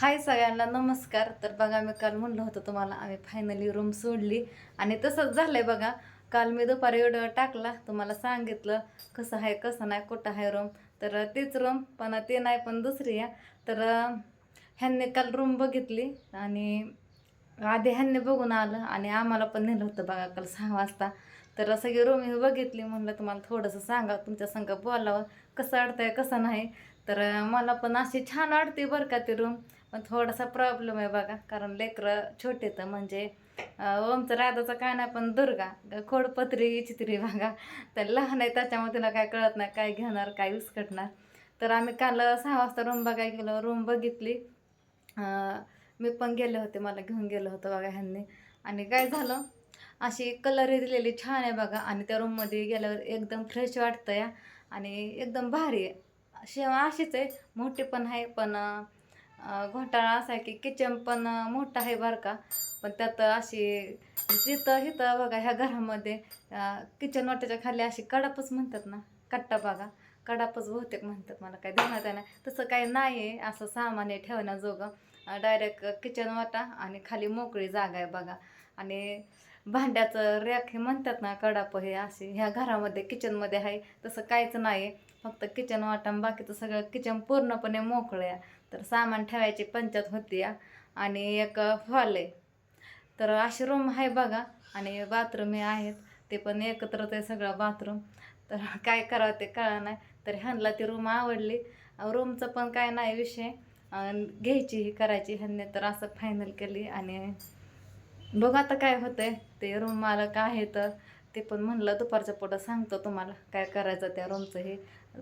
हाय सगळ्यांना नमस्कार. तर बघा मी काल म्हणलं होतं तुम्हाला आम्ही फायनली रूम सोडली. आणि तसंच झालं आहे बघा काल मी दुपारी व्हिडिओ टाकला तुम्हाला सांगितलं कसं आहे कसं नाही कुठं आहे रूम तर तीच रूम पण ते नाही पण दुसरी आहे. तर ह्यांनी काल रूम बघितली आणि आधी ह्यांनी बघून आलं आणि आम्हाला पण नेलं होतं बघा काल सहा वाजता. तर सगळी रूम बघितली म्हणलं तुम्हाला थोडंसं सांगा तुमच्या संग बोलावं कसं अडतंय कसं नाही. तर मला पण अशी छान वाटते बरं का ती रूम पण थोडासा प्रॉब्लेम आहे बघा कारण लेकरं छोटे तर म्हणजे ओमचं राधाचं काय नाही पण दुर्गा खोडपत्री चित्री बघा. तर लहान आहे त्याच्यामुळे तिला काय कळत नाही काय घेणार काय विस्कटणार. तर आम्ही काल सहा वाजता रूम बघायला गेलो रूम बघितली. मी पण गेले होते मला घेऊन गेलं होतं बघा ह्यांनी. आणि काय झालं अशी कलर दिलेली छान आहे बघा. आणि त्या रूममध्ये गेल्यावर एकदम फ्रेश वाटतं या आणि एकदम भारी आहे. शेवा अशीच आहे. मोठी पण आहे पण घोटाळा असा आहे की किचन पण मोठा आहे बरं का. पण त्यात अशी जिथं हिथं बघा ह्या घरामध्ये किचन वाट्याच्या खाली अशी कडापच म्हणतात ना कट्टा बघा. कडापच बहुतेक म्हणतात मला काय ध्यानात आहे नाही तसं काही नाही आहे असं सामान्य ठेवण्याजोगं. डायरेक्ट किचन वाटा आणि खाली मोकळी जागा आहे बघा. आणि भांड्याचं रॅक हे म्हणतात ना कडाप हे असे ह्या घरामध्ये किचनमध्ये आहे तसं काहीच नाही आहे फक्त किचन वाटा बाकीचं सगळं किचन पूर्णपणे मोकळं आहे. तर सामान ठेवायची पंचायत होती या आणि एक हॉल आहे. तर अशी रूम आहे बघा. आणि बाथरूम हे आहेत. ते पण एकत्रच आहे सगळं बाथरूम तर काय करावं ते कळा नाही. तर ह्यांना ती रूम आवडली. रूमचं पण काय नाही विषय. घ्यायची ही करायची ह्यांनी. तर असं फायनल केली. आणि बघू आता काय होतं आहे ते रूम मालक आहे तर ते पण म्हणलं दुपारच्या पोटात सांगतो तुम्हाला काय करायचं त्या रूमचं हे.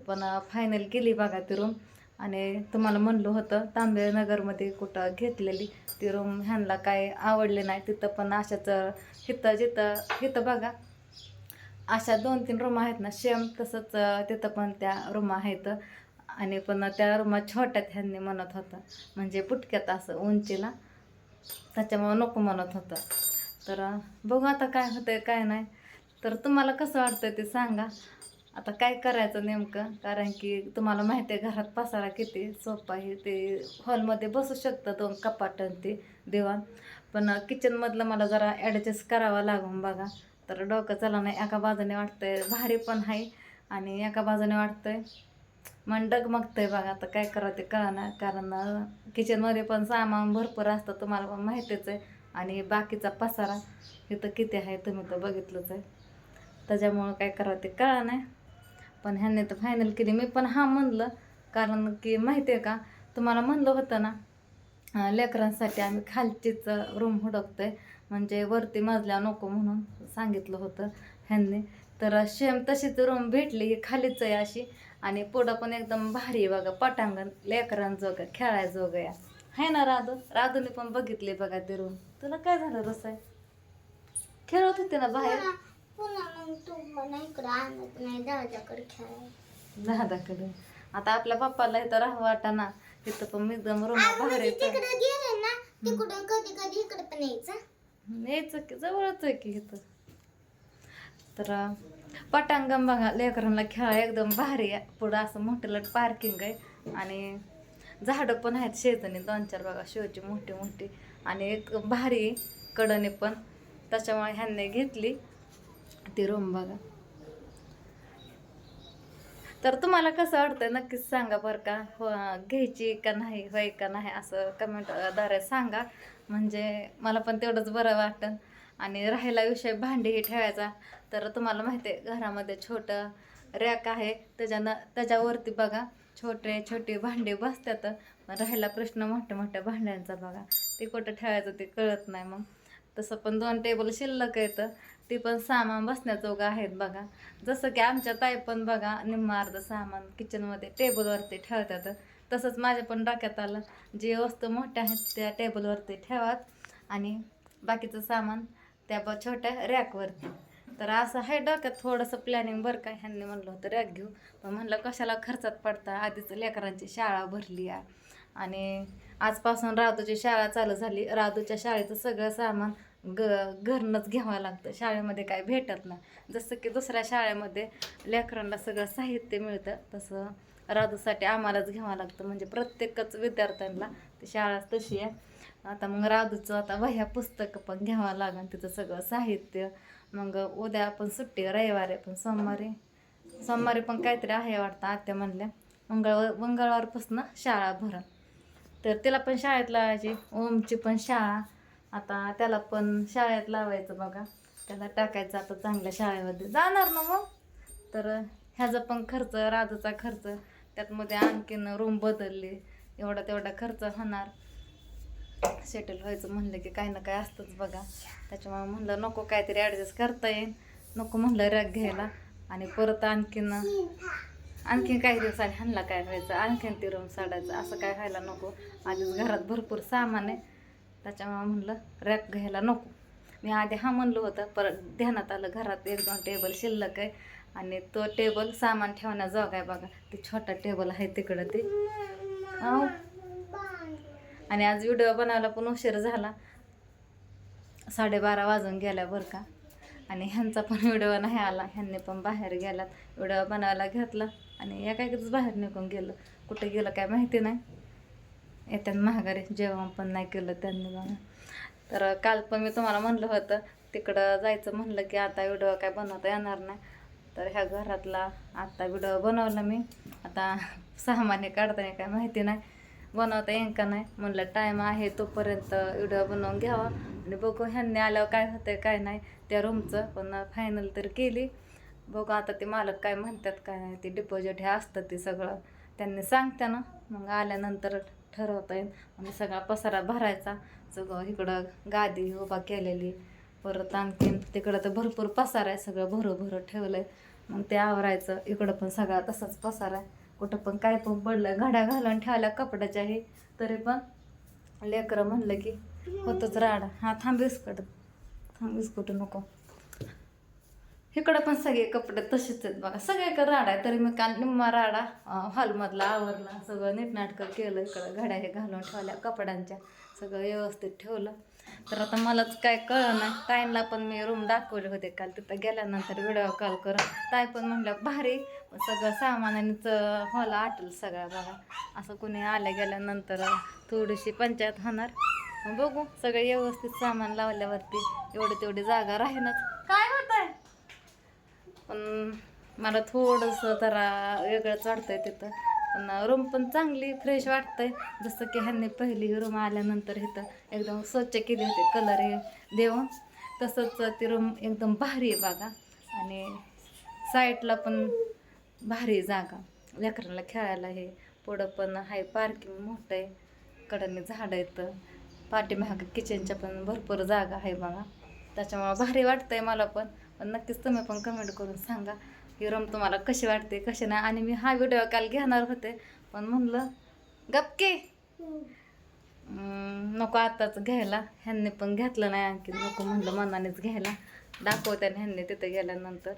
पण फायनल केली बघा ती रूम आणि तुम्हाला म्हणलं होतं तांबेनगरमध्ये कुठं घेतलेली ती रूम ह्यांना काय आवडली नाही तिथं पण अशाचं हिथं जिथं हिथं बघा. अशा दोन तीन रूम आहेत ना सेम तसंच तिथं पण त्या रूम आहेत. आणि पण त्या रूमा छोट्यात ह्यांनी म्हणत होतं म्हणजे पुटक्यात असं उंचीला. त्याच्यामुळं नको म्हणत होतं. तर बघू आता काय होतंय काय नाही. तर तुम्हाला कसं वाटतंय ते सांगा. आता काय करायचं नेमकं? कारण की तुम्हाला माहिती आहे घरात पसारा किती सोपा आहे. ते हॉलमध्ये बसू शकतं दोन कपाट आणि ते दिवाण. पण किचनमधलं मला जरा ॲडजस्ट करावं लागून बघा. तर डोकं चला नाही एका बाजूने वाटतंय भारी पण आहे आणि एका बाजूने वाटतंय मन डगमगतंय बघा. आता काय करावं ते कळणार. कारण किचनमध्ये पण सामान भरपूर असतं तुम्हाला पण माहितीच आहे. आणि बाकीचा पसारा इथं किती आहे तुम्ही तर बघितलंच आहे. त्याच्यामुळं काय करावं ते कळा नाही. पण ह्यांनी तर फायनल केली. मी पण हा म्हणलं कारण की माहिती आहे का तुम्हाला म्हणलं होतं ना लेकरांसाठी आम्ही खालचीच रूम हुडकतोय. म्हणजे वरती मजल्या नको म्हणून सांगितलं होतं ह्यांनी. तर सेम तशीच रूम भेटली ही खालीच आहे अशी. आणि पुढं पण एकदम भारी आहे बघा पटांगण. लेकरांजोगं खेळायजोगं या. आहे ना राधू. राधूने पण बघितली बघा ती रूम तुला काय झालं रसाय खेळत होते ना बाहेर? पुन्हा मग तू मला इकडं आणत नाही दादाकडे खेळायला. दादाकडे. आता आपल्या पप्पाला इथं राहू वाटा ना. तिथं पण एकदम रूम बाहेर म्हणजे येतं तिकडे गेले ना तिकडून कधी कधी इकडे पण यायचं. यायचं की जवळच आहे की इथं. तर अं, पटांगण बघा लेकरांना खेळा एकदम भारी आहे. पुढं असं मोठं पार्किंग आहे. आणि झाडं पण आहेत शेजणी दोन चार बघा शिवची मोठी मोठी. आणि एक भारी कडने पण त्याच्यामुळे ह्यांनी घेतली. ती रूम बघा. तर तुम्हाला कसं वाटतंय नक्कीच सांगा बरं का? हो घ्यायची का नाही होय का नाही असं कमेंटद्वारे सांगा. म्हणजे मला पण तेवढंच बरं वाटतं आणि राहिला विषय भांडीही ठेवायचा. तर तुम्हाला माहिती आहे घरामध्ये छोटं रॅक आहे. त्याच्यानं त्याच्यावरती बघा. छोटे छोटे भांडे बसतात. मग राहिला प्रश्न मोठ्या मोठ्या भांड्यांचा बघा. ते कुठं ठेवायचं ते कळत नाही मग. तसं पण दोन टेबल शिल्लक येतं ते पण सामान बसण्याजोगं आहेत बघा. जसं की आमच्या ताई पण बघा निम्मा अर्ध सामान किचनमध्ये टेबलवरती ठेवतात. तसंच माझ्या पण डोक्यात आलं. जे वस्तू मोठ्या आहेत त्या टेबलवरती ठेवात. आणि बाकीचं सामान त्या ब छोट्या रॅकवरती तर असं आहे डोक्यात थोडंसं प्लॅनिंग बरं काय ह्यांनी म्हणलं होतं रॅग घेऊ. पण म्हणलं कशाला खर्चात पडता? आधीच लेकरांची शाळा भरली आहे आणि आजपासून राधूची शाळा चालू झाली. राधूच्या शाळेचं सगळं सामान ग घरनंच घ्यावं लागतं. शाळेमध्ये काय भेटत नाही. जसं की दुसऱ्या शाळेमध्ये लेकरांना सगळं साहित्य मिळतं तसं राधूसाठी आम्हालाच घ्यावं लागतं. म्हणजे प्रत्येकच विद्यार्थ्यांना ती शाळा तशी आहे. आता मग राधूचं आता वह्या पुस्तकं पण घ्यावं लागेल तिचं सगळं साहित्य मग उद्या आपण सुट्टी आहे, रविवारी पण सोमवारी. सोमवारी पण काहीतरी आहे वाटतं आत्या म्हणल्या. मंगळवार मंगळवारपासून शाळा भरण. तर तिला पण शाळेत लावायची ओमची पण शाळा. आता त्याला पण शाळेत लावायचं बघा. त्याला टाकायचं आता चांगल्या शाळेमध्ये. जाणार ना मग? तर ह्याचा पण खर्च राजूचा खर्च त्यातमध्ये आणखीन रूम बदलली. एवढा तेवढा खर्च होणार. सेटल व्हायचं म्हणलं की काही ना काय असतंच बघा. त्याच्यामुळे म्हणलं नको काहीतरी ॲडजस्ट करता येईल. नको म्हणलं रॅग घ्यायला. आणि परत आणखीन आणखीन काही दिवसांनी ह्यांना काय व्हायचं? आणखीन ती रूम साडायचं. असं काय व्हायला नको. आधीच घरात भरपूर सामान आहे. त्याच्यामुळे म्हणलं रॅक घ्यायला नको. मी आधी हा म्हणलं होतं परत ध्यानात आलं घरात एक दोन टेबल शिल्लक आहे. आणि तो टेबल सामान ठेवण्याजोग आहे बघा. ते छोटा टेबल आहे तिकडं ते. अहो. आणि आज व्हिडिओ बनवायला पण उशीर झाला. साडेबारा वाजून गेल्या बरं का. आणि ह्यांचा पण व्हिडिओ नाही आला. ह्यांनी पण बाहेर गेलात व्हिडिओ बनवायला घेतला आणि एकाकीच बाहेर निघून गेलं. कुठे गेलं काय माहिती नाही. येत्यानं महागारी जेवण पण नाही केलं त्यांनी बघा तर काल पण मी तुम्हाला म्हणलं होतं तिकडं जायचं म्हणलं की आता व्हिडिओ काय बनवता येणार नाही. तर ह्या घरातला आत्ता व्हिडिओ बनवला मी. आता सामान्य काढताना काय माहिती नाही. बनवता येईन का नाही? म्हणलं टाईम आहे तोपर्यंत व्हिडिओ बनवून घ्यावा. आणि बघू ह्यांनी आल्यावर काय होतं काय नाही त्या रूमचं पण फायनल तर केली. बघू आता ते मालक काय म्हणतात काय नाही ते डिपॉझिट हे असतं ते सगळं. त्यांनी सांगते ना मग आल्यानंतर ठरवता येईल आणि सगळा पसारा भरायचा. सगळं इकडं गादी उभा केलेली. परत आणखीन तिकडं तर भरपूर पसारा आहे सगळं भरू भरू ठेवलं आहे मग ते आवरायचं. इकडं पण सगळा तसाच पसारा आहे. कुठं पण काय पण पडलं घड्या घालून ठेवल्या आहे. तरी पण लेकरं म्हणलं की होतच राडा. हा थांब बिस्कट थांब कुठं नको. इकडं पण सगळे कपडे तसेच आहेत बघा. सगळे का राडा आहे तरी मी काल निम्मा राडा हॉलमधला आवरला. सगळं नीटनाटकं केलं इकडं घड्या हे घालून ठेवल्या कपड्यांच्या. सगळं व्यवस्थित ठेवलं. तर आता मलाच काय कळलं ताईंना पण मी रूम दाखवले होते काल. तिथं गेल्यानंतर व्हिडिओ कॉल करून. ताई पण म्हणलं भारी सगळं सामानानेच हॉल आटल सगळा बघा. असं कुणी आल्या गेल्यानंतर थोडीशी पंचायत होणार. बघू सगळं व्यवस्थित सामान लावल्यावरती एवढी तेवढी जागा राहीनच. काय होत आहे पण मला थोडंसं जरा वेगळंच वाटतंय तिथं. पण रूम पण चांगली फ्रेश वाटतंय. जसं की ह्यांनी पहिली रूम आल्यानंतर इथं एकदम स्वच्छ केली होती कलर हे देऊन. तसंच ती रूम एकदम भारी आहे बघा. आणि साईडला पण भारी जागा. लेकरांना खेळायला हे पुढं पण आहे पार्किंग मोठं आहे. कडनी झाडं आहेत. पाठीमाग किचनच्या पण भरपूर जागा आहे बघा. त्याच्यामुळं भारी वाटतंय मला पण. पण नक्कीच तुम्ही पण कमेंट करून सांगा. ही रूम तुम्हाला कशी वाटते कशी नाही? आणि मी हा व्हिडिओ काल घेणार होते. पण म्हणलं गपके नको आताच घ्यायला. ह्यांनी पण घेतलं नाही आणखी नको म्हणलं मनानेच घ्यायला. दाखवत्याने ह्यांनी तिथे गेल्यानंतर.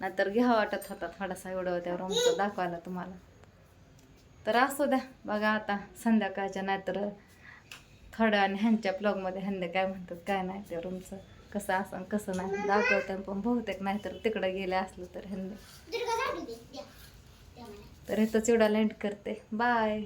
नाहीतर घ्यावा वाटत होता थोडासा व्हिडिओ त्या रूमचा दाखवायला तुम्हाला. तर असू द्या. बघा आता संध्याकाळच्या नाहीतर थोड्या आणि ह्यांच्या ब्लॉगमध्ये ह्यांनी काय म्हणतात काय नाही त्या रूमचं. कसं असं कसं नाही. दाखवत्या पण बहुतेक नाहीतर तिकडं गेले असलं तर ह्यांनी. तर इथंच एवढा लेंट करते. बाय